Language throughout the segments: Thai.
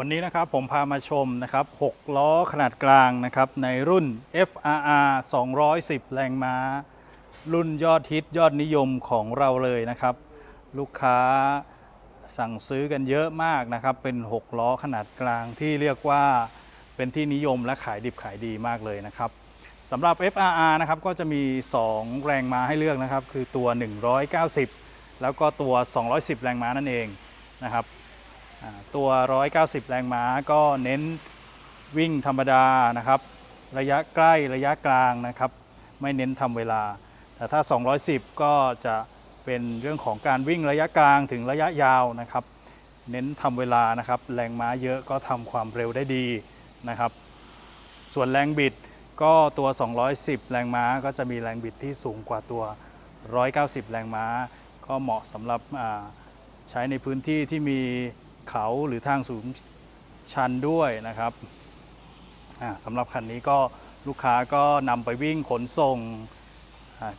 วันนี้นะครับผมพามาชมนะครับ 6 ล้อขนาดกลางนะครับ ในรุ่น FRR 210 แรงม้า รุ่นยอดฮิตยอดนิยมของเราเลยนะครับ ลูกค้าสั่งซื้อกันเยอะมากนะครับ เป็น 6 ล้อขนาดกลางที่เรียกว่าเป็นที่นิยมและขายดิบขายดีมากเลยนะครับสำหรับ FRR นะครับก็จะมี 2 แรงม้าให้เลือกนะครับ คือตัว 190 แล้วก็ตัว 210 แรงม้านั่นเองนะครับ ตัว 190 แรงม้าก็เน้นวิ่งธรรมดานะครับ ระยะใกล้ระยะกลางนะครับ ไม่เน้นทำเวลา แต่ถ้า 210 ก็จะเป็นเรื่องของการวิ่งระยะกลางถึงระยะยาวนะครับ เน้นทำเวลานะครับ แรงม้าเยอะก็ทำความเร็วได้ดีนะครับ ส่วนแรงบิดก็ตัว 210 แรงม้าก็จะมีแรงบิดที่สูงกว่าตัว 190 แรงม้า ก็เหมาะสำหรับใช้ในพื้นที่ที่มี เขาหรือทางสูงชันด้วยนะครับสำหรับคันนี้ก็ลูกค้าก็นำไปวิ่งขนส่ง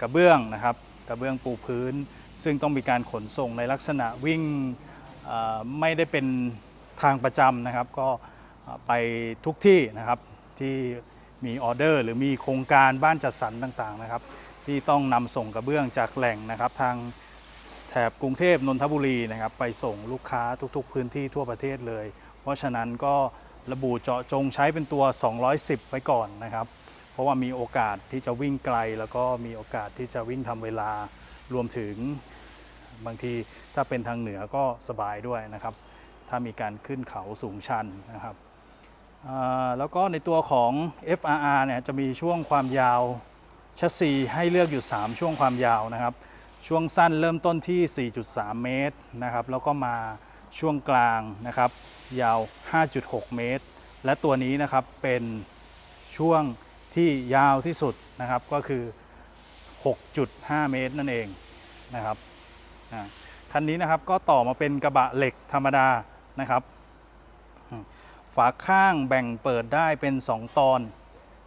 กระเบื้องนะครับ กระเบื้องปูพื้น ซึ่งต้องมีการขนส่งในลักษณะวิ่งไม่ได้เป็นทางประจำนะครับ ก็ไปทุกที่นะครับที่มีออเดอร์ หรือมีโครงการบ้านจัดสรรต่างๆนะครับ ที่ต้องนำส่งกระเบื้องจากแหล่งนะครับทาง แถบกรุงเทพนนทบุรีนะครับไปส่งลูกค้าทุกๆ พื้นที่ทั่วประเทศเลย เพราะฉะนั้นก็ระบุเจาะจงใช้เป็นตัว 210 ไว้ก่อนนะครับ เพราะว่ามีโอกาสที่จะวิ่งไกล แล้วก็มีโอกาสที่จะวิ่งทำเวลารวมถึงบางทีถ้าเป็นทางเหนือก็สบายด้วยนะครับ ถ้ามีการขึ้นเขาสูงชันนะครับแล้วก็ในตัวของ FRR เนี่ยจะมีช่วงความยาวชัสซีให้เลือกอยู่ 3 ช่วงความยาวนะครับ ช่วงสั้นเริ่มต้นที่ 4.3 เมตรนะครับแล้วก็มาช่วงกลางนะครับยาว 5.6 เมตร และตัวนี้นะครับเป็นช่วงที่ยาวที่สุดนะครับก็คือ 6.5 เมตรนั่นเองนะครับคันนี้นะครับก็ต่อมาเป็นกระบะเหล็กธรรมดานะครับ ฝาข้างแบ่งเปิดได้เป็น 2 ตอน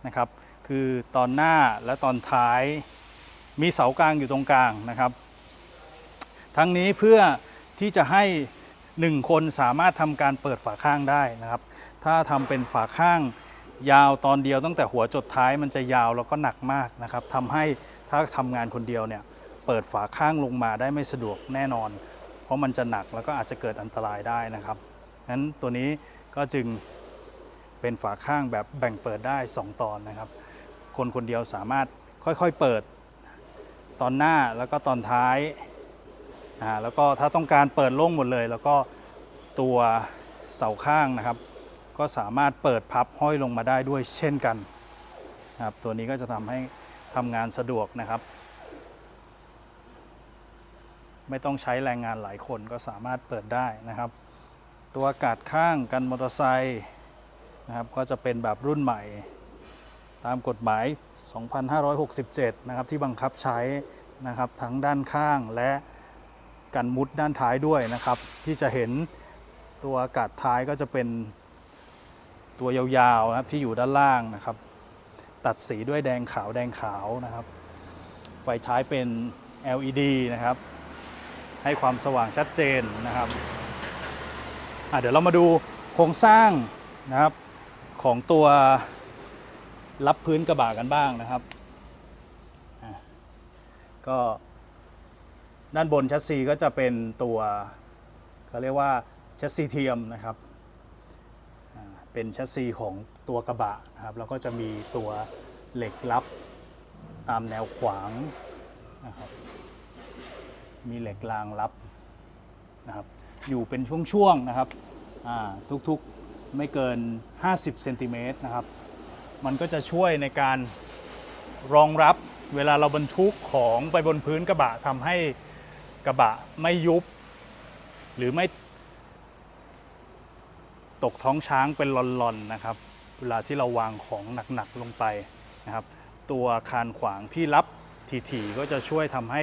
นะครับ คือตอนหน้าและตอนท้าย มีเสากลางอยู่ตรงกลางนะครับ ทั้งนี้เพื่อที่จะให้ 1 คนสามารถทำการเปิดฝาข้างได้นะครับ ถ้าทำเป็นฝาข้างยาวตอนเดียวตั้งแต่หัวจดท้ายมันจะยาวแล้วก็หนักมากนะครับทำให้ถ้าทำงานคนเดียวเนี่ยเปิดฝาข้างลงมาได้ไม่สะดวกแน่นอน เพราะมันจะหนักแล้วก็อาจจะเกิดอันตรายได้นะครับนั้นตัวนี้ก็จึงเป็นฝาข้างแบบแบ่งเปิดได้ 2 ตอนนะครับ คนคนเดียวสามารถค่อยๆเปิด ตอนหน้าแล้วก็ตอนท้ายอ่าแล้วก็ถ้าต้องการเปิดโล่งหมดเลย แล้วก็ตัวเสาข้างนะครับ ก็สามารถเปิดพับห้อยลงมาได้ด้วยเช่นกันนะครับตัวนี้ก็จะทำให้ทำงานสะดวกนะครับ ไม่ต้องใช้แรงงานหลายคนก็สามารถเปิดได้นะครับ ตัวกาดข้างกันมอเตอร์ไซค์นะครับก็จะเป็นแบบรุ่นใหม่ ตามกฎหมาย 2567 นะครับที่บังคับใช้นะครับทั้งด้านข้างและกันมุดด้านท้ายด้วยนะครับ ที่จะเห็นตัวกาดท้ายก็จะเป็นตัวยาวๆนะครับที่อยู่ด้านล่างนะครับ ตัดสีด้วยแดงขาวแดงขาวนะครับ ไฟใช้เป็น LED นะครับ ให้ความสว่างชัดเจนนะครับเดี๋ยวเรามาดูโครงสร้างนะครับของตัว รับพื้นกระบะกันบ้างนะครับก็ด้านบนแชสซีก็จะเป็นตัวเขาเรียกว่าแชสซีเทียมนะครับเป็นแชสซีของตัวกระบะนะครับแล้วก็จะมีตัวเหล็กรับตามแนวขวางนะครับมีเหล็กรางรับนะครับอยู่เป็นช่วงๆนะครับทุกๆไม่เกิน 50เซนติเมตรนะครับ มันก็จะช่วยในการรองรับเวลาเราบรรทุกของไปบนพื้นกระบะทำให้กระบะไม่ยุบ หรือไม่ตกท้องช้างเป็นลอนๆนะครับ เวลาที่เราวางของหนักๆลงไปนะครับ ตัวคานขวางที่รับถี่ๆก็จะช่วยทำให้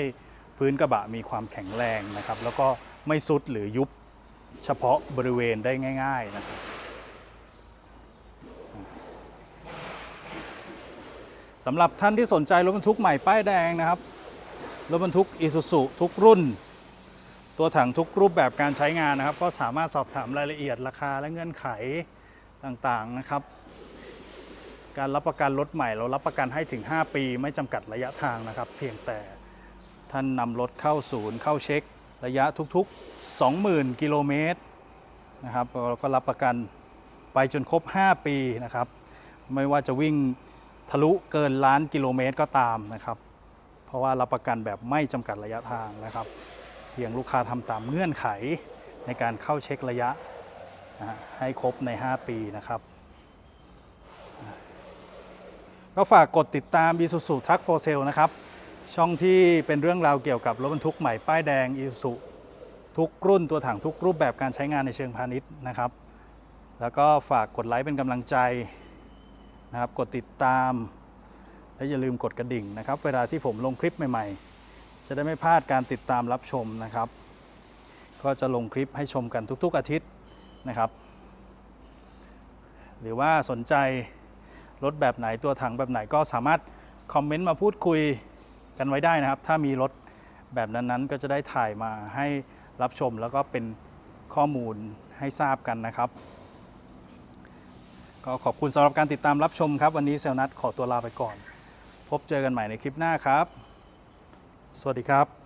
พื้นกระบะมีความแข็งแรงนะครับ แล้วก็ไม่ซุดหรือยุบเฉพาะบริเวณได้ง่าย ๆนะครับำหรับท่านที่สนใจรถบรรทุกใหม่ป้ายแดงนะครับรถบรรทุกอีซูซุทุกรุ่น ตัวถังทุกรูปแบบการใช้งานนะครับ ก็สามารถสอบถามรายละเอียดราคาและเงื่อนไขต่างๆนะครับ การรับประกันรถใหม่เรารับประกันให้ถึง 5 ปี ไม่จำกัดระยะทางนะครับ เพียงแต่ท่านนำรถเข้าศูนย์เข้าเช็ค ระยะทุกๆ 20,000 กิโลเมตรนะครับเราก็รับประกันไปจนครบ 5 ปีนะครับ ไม่ว่าจะวิ่ง ทะลุเกินล้านกิโลเมตรก็ตามนะครับ เพราะว่ารับประกันแบบไม่จำกัดระยะทางนะครับ เพียงลูกค้าทำตามเงื่อนไขในการเข้าเช็คระยะนะให้ครบใน 5 ปีนะครับก็ฝากกดติดตาม Isuzu Truck for Sale นะครับ ช่องที่เป็นเรื่องราวเกี่ยวกับรถบรรทุกใหม่ป้ายแดง Isuzu ทุกรุ่นตัวถังทุกรูปแบบการใช้งานในเชิงพาณิชย์นะครับ แล้วก็ฝากกดไลค์เป็นกำลังใจ นะครับกดติดตาม และอย่าลืมกดกระดิ่งนะครับ เวลาที่ผมลงคลิปใหม่ ๆ จะได้ไม่พลาดการติดตามรับชมนะครับ ก็จะลงคลิปให้ชมกันทุก ๆ อาทิตย์นะครับ หรือว่าสนใจรถแบบไหนตัวถังแบบไหนก็สามารถคอมเมนต์มาพูดคุยกันไว้ได้นะครับ ถ้ามีรถแบบนั้นๆ ก็จะได้ถ่ายมาให้รับชมแล้วก็เป็นข้อมูลให้ทราบกันนะครับ ก็ขอบคุณสำหรับการติดตามรับชมครับ วันนี้เซลนัทขอตัวลาไปก่อน พบเจอกันใหม่ในคลิปหน้าครับ สวัสดีครับ